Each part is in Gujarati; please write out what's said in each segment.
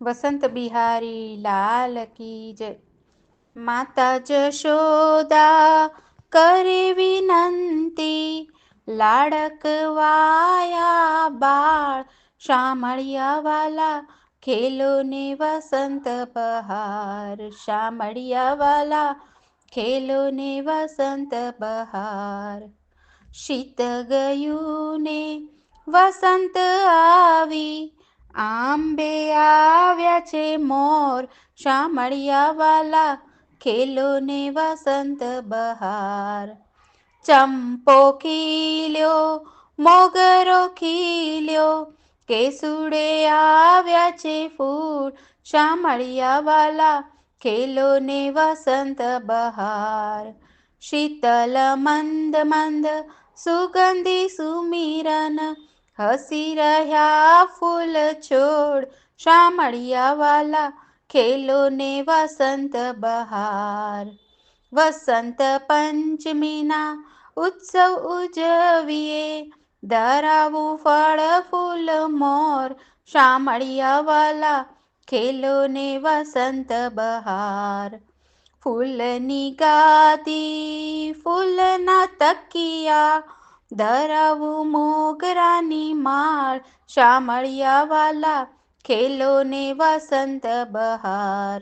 વસંત બિહારી લાલ કી જય. માતા જશોદા કરે વિનંતી લાડકવાયા બાળ શામળિયા વાલા ખેલો ને વસંત બહાર શામળિયા વાલા ખેલો ને વસંત બહાર શીત ગયું ને વસંત આવી આંબે આવ્યા છે મોર શામળિયા વાલા ખેલો ને વસંત બહાર. ચંપો ખીલ્યો, મોગરો ખીલ્યો, કેસુડે આવ્યા છે ફૂલ શામળિયા વાલા ખેલો ને વસંત બહાર. શીતલ મંદ મંદ, સુગંધી સુમિરન હસી રહ્યા ફૂલ છોડ શામળિયા વાલા ખેલો ને વસંત બહાર. વસંત પંચમીના ઉત્સવ ઉજવીએ, ધરાવું ફળ, ફૂલ, મોર શામળિયા વાલા ખેલો ને વસંત બહાર. ફૂલની ગાદી, ફૂલના તકિયા ધરાવું મોગરાની માળ શામળિયા વાલા ખેલો ને વસંત બહાર.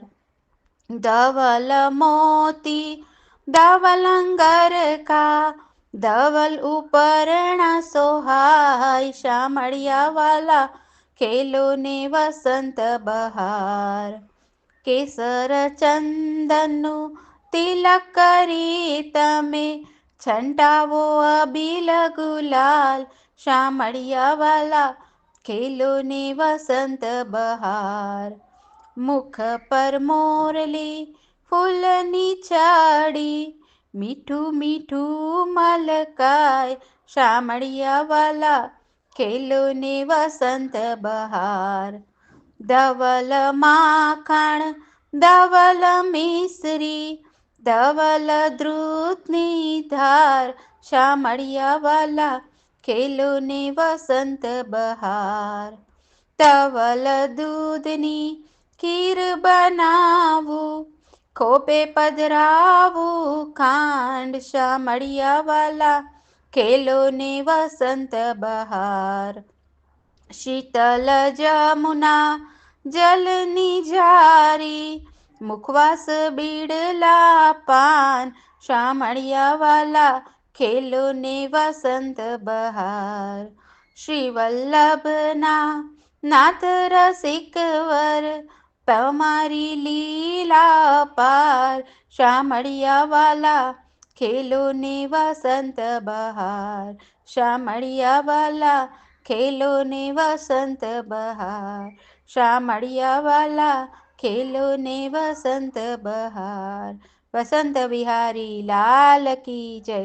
ધવલ મોતી ધવલંગર કા ધવલ ઉપરણા સોહાય શામળિયા વાલા ખેલો ને વસંત બહાર. કેસર ચંદનનું તિલક કરી તમે છંટાવો અબીલ ગુલાલ શામળિયા વાલા ખેલો ને વસંત બહાર. મુખ પર મોરલી ફૂલની ચાડી, મીઠું મીઠું મલકાય શામળિયા વાલા ખેલો ને વસંત બહાર. ધવલ માખણ, ધવલ મિશ્રી ધવલ ધ્રુતની ધાર શામળિયા વાલા ખેલો ને વસંત બહાર ધવલ દૂધની ખીર બનાવું ખોપે પધરાવું ખાંડ શામળિયા વાલા ખેલો ને વસંત બહાર શીતલ જમુના જલની જારી મુખવાસ બીડલા પાન, શામળિયાવાલા ખેલો ને વસંત બહાર. શ્રી વલ્લભના નાથ રસિકવર તમારી લીલા પાર, શામળિયાવાલા ખેલો ને વસંત બહાર. શામળિયાવાલા ખેલો ને વસંત બહાર. શામળિયા વાલા ખેલો ને વસંત બહાર વસંત બિહારી લાલ કી જય